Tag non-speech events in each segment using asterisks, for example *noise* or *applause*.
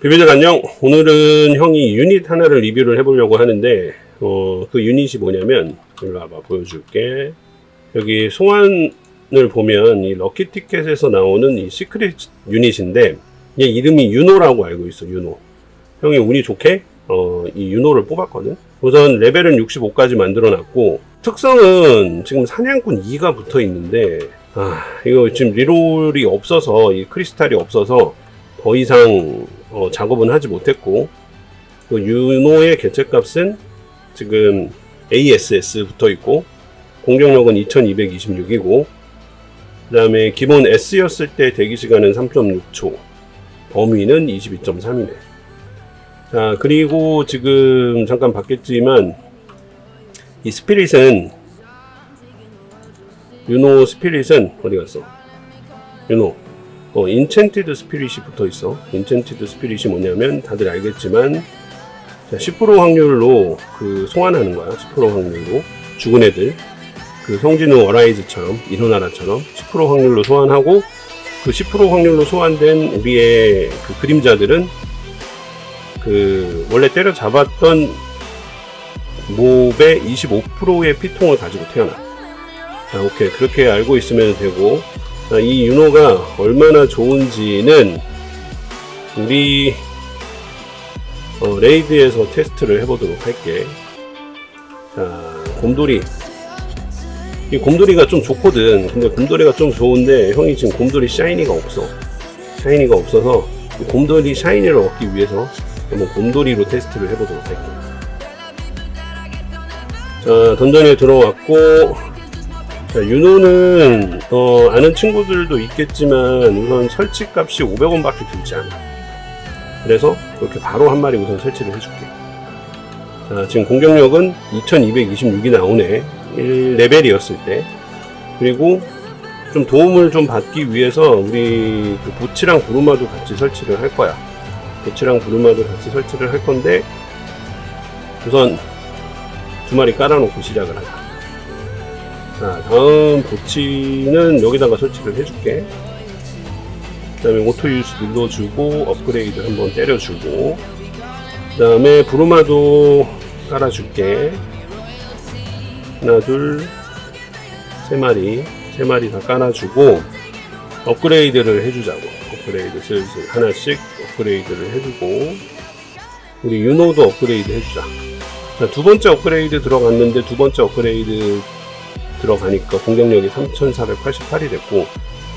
비비들 안녕. 오늘은 형이 유닛 하나를 리뷰를 해보려고 하는데, 어, 그 유닛이 뭐냐면, 일로 와봐, 보여줄게. 여기 소환을 보면, 이 럭키 티켓에서 나오는 이 시크릿 유닛인데, 얘 이름이 유노라고 알고 있어, 유노. 형이 운이 좋게, 어, 이 유노를 뽑았거든. 우선 레벨은 65까지 만들어 놨고, 특성은 지금 사냥꾼 2가 붙어 있는데, 아, 이거 지금 리롤이 없어서, 이 크리스탈이 없어서, 더 이상 어, 작업은 하지 못했고 그 유노의 개체값은 지금 ASS 붙어 있고 공격력은 2226이고 그 다음에 기본 S였을 때 대기 시간은 3.6초 범위는 22.3이네. 자 그리고 지금 잠깐 봤겠지만 이 스피릿은 유노 스피릿은 어디 갔어? 유노 어, 인챈티드 스피릿이 붙어 있어. 인챈티드 스피릿이 뭐냐면 다들 알겠지만 자, 10% 확률로 그 소환하는 거야. 10% 확률로 죽은 애들 그 성진우 어라이즈처럼 일어나라처럼 10% 확률로 소환하고 그 10% 확률로 소환된 우리의 그 그림자들은 그 원래 때려 잡았던 몹의 25%의 피통을 가지고 태어나. 자, 오케이. 그렇게 알고 있으면 되고 아, 이 윤호가 얼마나 좋은지는 우리 어, 레이드에서 테스트를 해보도록 할게. 자, 곰돌이. 이 곰돌이가 좀 좋거든. 근데 곰돌이가 좀 좋은데 형이 지금 곰돌이 샤이니가 없어. 샤이니가 없어서 이 곰돌이 샤이니를 얻기 위해서 한번 곰돌이로 테스트를 해보도록 할게. 자, 던전에 들어왔고 자, 윤호는 어, 아는 친구들도 있겠지만 우선 설치 값이 500원밖에 들지 않아. 그래서 이렇게 바로 한 마리 우선 설치를 해줄게. 자, 지금 공격력은 2226이 나오네. 1레벨이었을 때. 그리고 좀 도움을 좀 받기 위해서 우리 그 보치랑 부루마도 같이 설치를 할 거야. 보치랑 부루마도 같이 설치를 할 건데 우선 두 마리 깔아놓고 시작을 하자. 자, 다음 보치는 여기다가 설치를 해줄게. 그 다음에 오토 유스 눌러주고, 업그레이드 한번 때려주고, 그 다음에 부루마도 깔아줄게. 하나, 둘, 세 마리, 세 마리 다 깔아주고, 업그레이드를 해주자고. 업그레이드 슬슬 하나씩 업그레이드를 해주고, 우리 유노도 업그레이드 해주자. 자, 두 번째 업그레이드 들어갔는데, 두 번째 업그레이드 들어가니까 공격력이 3488이 됐고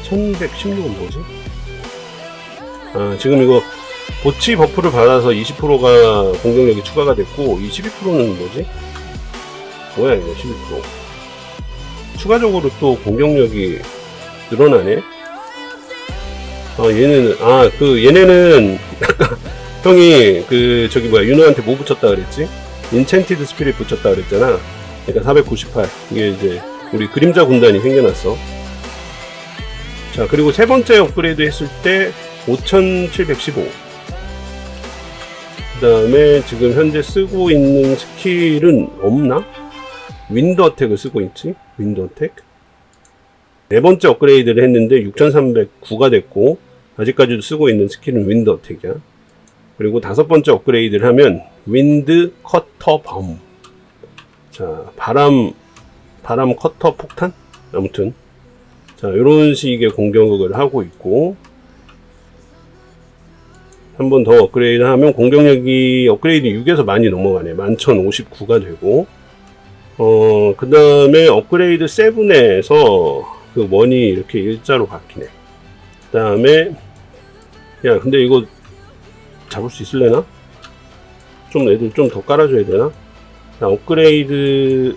1116은 뭐지? 아 지금 이거 보치 버프를 받아서 20%가 공격력이 추가가 됐고 22%는 뭐지? 뭐야 이거 12% 추가적으로 또 공격력이 늘어나네 아 얘네는 아 그 얘네는 *laughs* 형이 그 저기 뭐야 윤호한테 뭐 붙였다 그랬지? 인챈티드 스피릿 붙였다 그랬잖아 그러니까 498 이게 이제 우리 그림자 군단이 생겨났어. 자 그리고 세 번째 업그레이드 했을 때 5715 그 다음에 지금 현재 쓰고 있는 스킬은 없나? 윈드 어택을 쓰고 있지? 윈드 어택? 네 번째 업그레이드를 했는데 6309가 됐고 아직까지도 쓰고 있는 스킬은 윈드 어택이야. 그리고 다섯 번째 업그레이드를 하면 윈드 커터 범 자, 바람, 바람 커터 폭탄? 아무튼. 자, 이런 식의 공격을 하고 있고, 한 번 더 업그레이드 하면 공격력이 업그레이드 6에서 많이 넘어가네. 11,059가 되고, 어, 그 다음에 업그레이드 7에서 그 원이 이렇게 일자로 바뀌네. 그 다음에, 야, 근데 이거 잡을 수 있을래나? 좀 애들 좀 더 깔아줘야 되나? 자, 업그레이드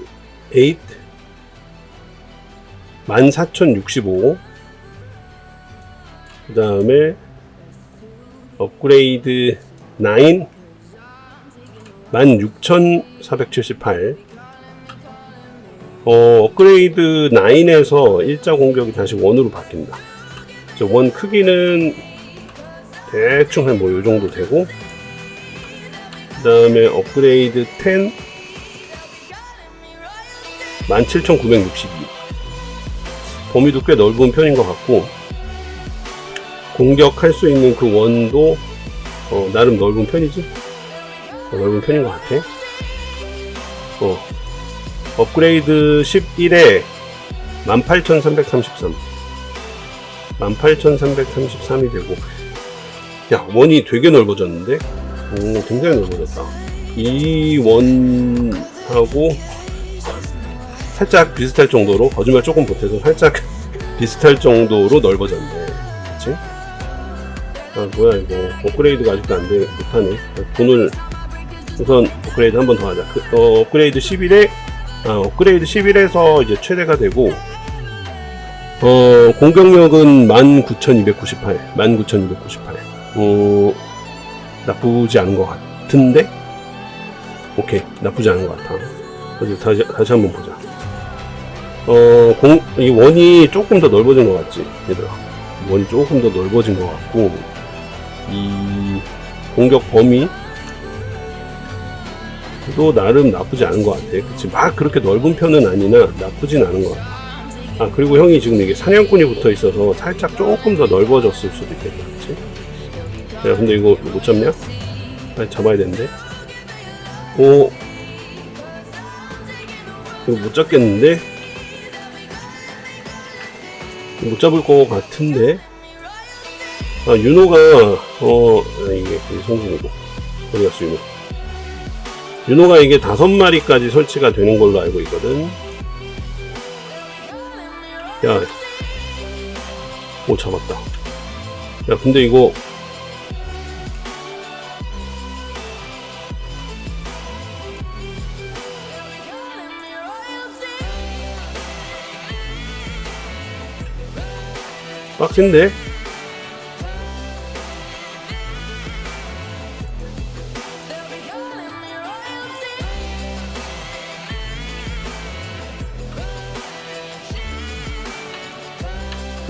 8 14,065 그 다음에 업그레이드 9 16,478 어, 업그레이드 9에서 일자 공격이 다시 원으로 바뀐다. 그래서 원 크기는 대충 한 뭐 요 정도 되고 그 다음에 업그레이드 10 17,962 범위도 꽤 넓은 편인 것 같고 공격할 수 있는 그 원도 어, 나름 넓은 편이지? 어, 넓은 편인 것 같아. 어, 업그레이드 11에 18,333. 18,333이 되고. 야, 원이 되게 넓어졌는데? 오, 굉장히 넓어졌다. 이 원하고 살짝 비슷할 정도로, 거짓말 조금 보태서 살짝 *laughs* 비슷할 정도로 넓어졌네. 그치? 아, 뭐야, 이거. 업그레이드가 아직도 안 돼, 못하네. 돈을, 우선 업그레이드 한 번 더 하자. 그, 어, 업그레이드 11에, 아, 업그레이드 11에서 이제 최대가 되고, 어, 공격력은 19,298. 19,298. 어, 나쁘지 않은 것 같은데? 오케이. 나쁘지 않은 것 같아. 다시, 다시 한번 보자. 어, 공, 이 원이 조금 더 넓어진 것 같지? 얘들아. 원이 조금 더 넓어진 것 같고, 이 공격 범위, 도 나름 나쁘지 않은 것 같아. 그치? 막 그렇게 넓은 편은 아니나 나쁘진 않은 것 같아. 아, 그리고 형이 지금 이게 사냥꾼이 붙어 있어서 살짝 조금 더 넓어졌을 수도 있겠다. 그치? 야, 근데 이거 못 잡냐? 빨리 잡아야 되는데. 오. 이거 못 잡겠는데? 못 잡을 것 같은데? 아, 윤호가, 어, 아, 이게, 성진이고. 어디 갔어, 윤호? 윤호가 이게 다섯 마리까지 설치가 되는 걸로 알고 있거든. 야, 오, 잡았다. 야, 근데 이거, 빡센데?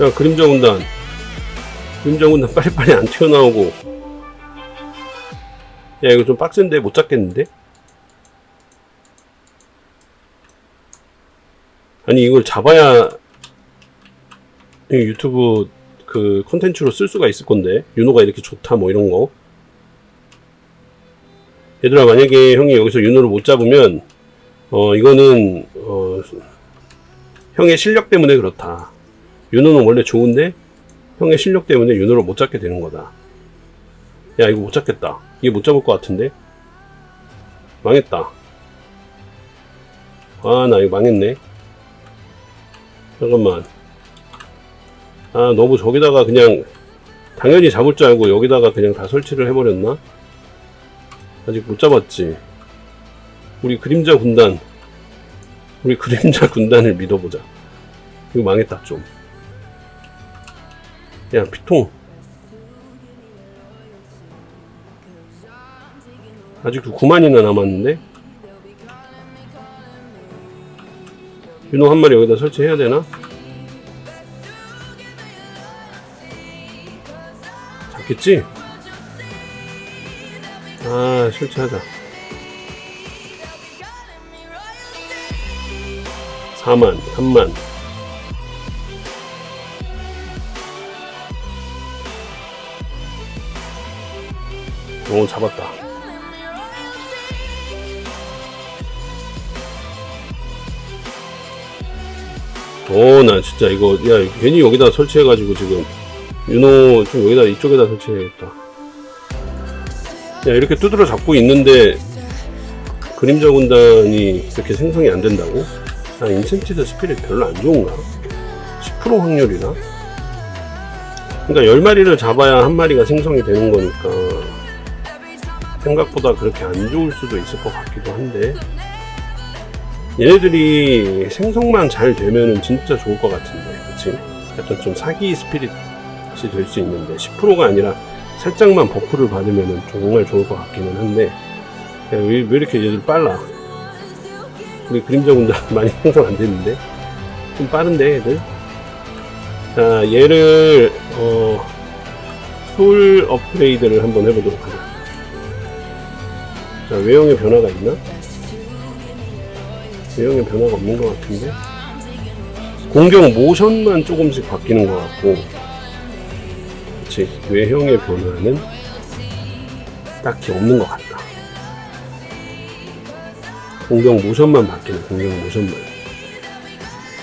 야, 그림자 군단. 그림자 군단 빨리빨리 안 튀어나오고. 야, 이거 좀 빡센데? 못 잡겠는데? 아니, 이걸 잡아야 이 유튜브 그 콘텐츠로 쓸 수가 있을 건데. 윤호가 이렇게 좋다, 뭐 이런 거. 얘들아, 만약에 형이 여기서 윤호를 못 잡으면, 어, 이거는, 어, 형의 실력 때문에 그렇다. 윤호는 원래 좋은데 형의 실력 때문에 윤호를 못 잡게 되는 거다. 야 이거 못 잡겠다. 이게 못 잡을 것 같은데 망했다. 아 나 이거 망했네. 잠깐만. 아 너무 저기다가 그냥 당연히 잡을 줄 알고 여기다가 그냥 다 설치를 해버렸나? 아직 못 잡았지. 우리 그림자 군단 우리 *laughs* 그림자 군단을 믿어보자. 이거 망했다 좀. 야, 피통. 아직도 9만이나 남았는데? 윤호 한 마리 여기다 설치해야 되나? 잡겠지? 아, 설치하자. 4만, 3만. 오 잡았다 오 나 진짜 이거 야 괜히 여기다 설치해가지고 지금 윤호 좀 여기다 이쪽에다 설치해야겠다 야 이렇게 두드러 잡고 있는데 그림자 군단이 이렇게 생성이 안 된다고? 아 인센티드 스피릿 별로 안 좋은가? 10% 확률이나? 그러니까 10마리를 잡아야 한 마리가 생성이 되는 거니까 생각보다 그렇게 안 좋을 수도 있을 것 같기도 한데 얘네들이 생성만 잘 되면은 진짜 좋을 것 같은데 그치? 약간 좀 사기 스피릿 이 될 수 있는데 10%가 아니라 살짝만 버프를 받으면은 정말 좋을 것 같기는 한데 야, 왜, 왜 이렇게 얘들 빨라 우리 그림자 군단 *laughs* 많이 생성 안 됐는데 좀 빠른데 얘들 자 얘를 어, 솔 업그레이드를 한번 해보도록 하자 자, 외형의 변화가 있나? 외형의 변화가 없는 것 같은데? 공격 모션만 조금씩 바뀌는 것 같고, 그치. 외형의 변화는 딱히 없는 것 같다. 공격 모션만 바뀌는 공격 모션만.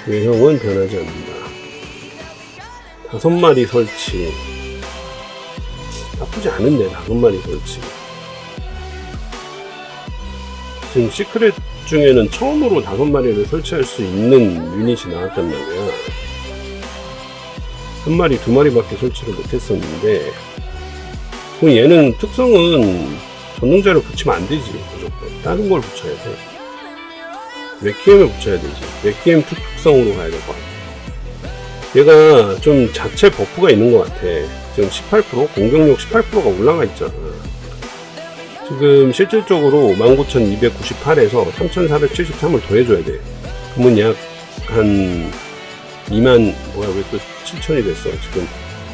외형은 변하지 않는다. 다섯 마리 설치. 나쁘지 않은데, 다섯 마리 설치. 지금 시크릿 중에는 처음으로 다섯 마리를 설치할 수 있는 유닛이 나왔단 말이야. 한 마리, 두 마리밖에 설치를 못했었는데, 그럼 얘는 특성은 전능자를 붙이면 안 되지, 무조건. 다른 걸 붙여야 돼. 레퀴엠을 붙여야 되지. 특- 특성으로 가야 될 것 같아. 얘가 좀 자체 버프가 있는 것 같아. 지금 18%? 공격력 18%가 올라가 있잖아. 지금 실질적으로 19,298에서 3,473을 더해줘야 돼. 그러면 약 한 2만, 뭐야, 왜 또 7,000이 됐어. 지금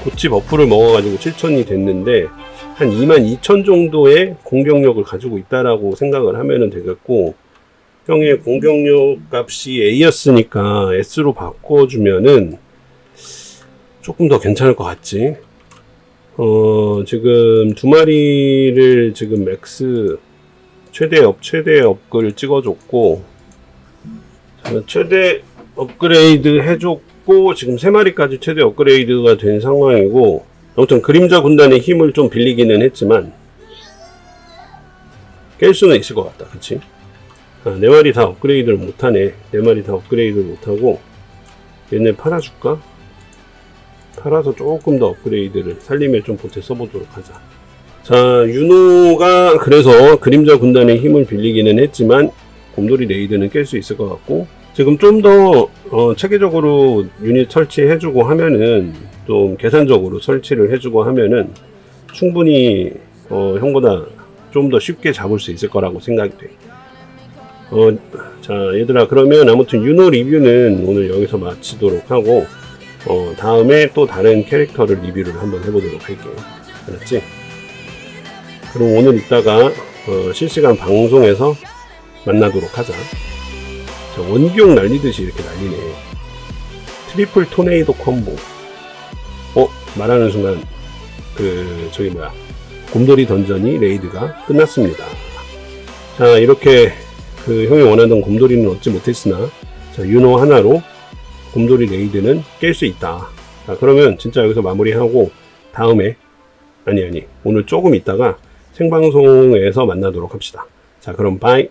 고치 버프를 먹어가지고 7,000이 됐는데, 한 2만 2천 정도의 공격력을 가지고 있다라고 생각을 하면은 되겠고, 형의 공격력 값이 A였으니까 S로 바꿔주면은 조금 더 괜찮을 것 같지? 어, 지금 두 마리를 지금 맥스 최대 업, 최대 업글 찍어줬고, 자, 최대 업그레이드 해줬고, 지금 세 마리까지 최대 업그레이드가 된 상황이고, 아무튼 그림자 군단의 힘을 좀 빌리기는 했지만, 깰 수는 있을 것 같다. 그치? 아, 네 마리 다 업그레이드를 못하네. 네 마리 다 업그레이드를 못하고, 얘네 팔아줄까? 팔아서 조금 더 업그레이드를 살림에 좀 보태 써보도록 하자. 자, 윤호가 그래서 그림자 군단의 힘을 빌리기는 했지만, 곰돌이 레이드는 깰 수 있을 것 같고, 지금 좀 더, 어, 체계적으로 유닛 설치해주고 하면은, 좀 계산적으로 설치를 해주고 하면은, 충분히, 어, 형보다 좀 더 쉽게 잡을 수 있을 거라고 생각이 돼. 어, 자, 얘들아, 그러면 아무튼 윤호 리뷰는 오늘 여기서 마치도록 하고, 어, 다음에 또 다른 캐릭터를 리뷰를 한번 해보도록 할게요. 알았지? 그럼 오늘 이따가, 어, 실시간 방송에서 만나도록 하자. 자, 원기용 날리듯이 이렇게 날리네. 트리플 토네이도 콤보. 어, 말하는 순간, 그, 저기 뭐야. 곰돌이 던전이 레이드가 끝났습니다. 자, 이렇게 그 형이 원하던 곰돌이는 얻지 못했으나, 자, 윤호 하나로 곰돌이 레이드는 깰 수 있다. 자, 그러면 진짜 여기서 마무리하고 다음에 아니 아니 오늘 조금 있다가 생방송에서 만나도록 합시다. 자, 그럼 바이.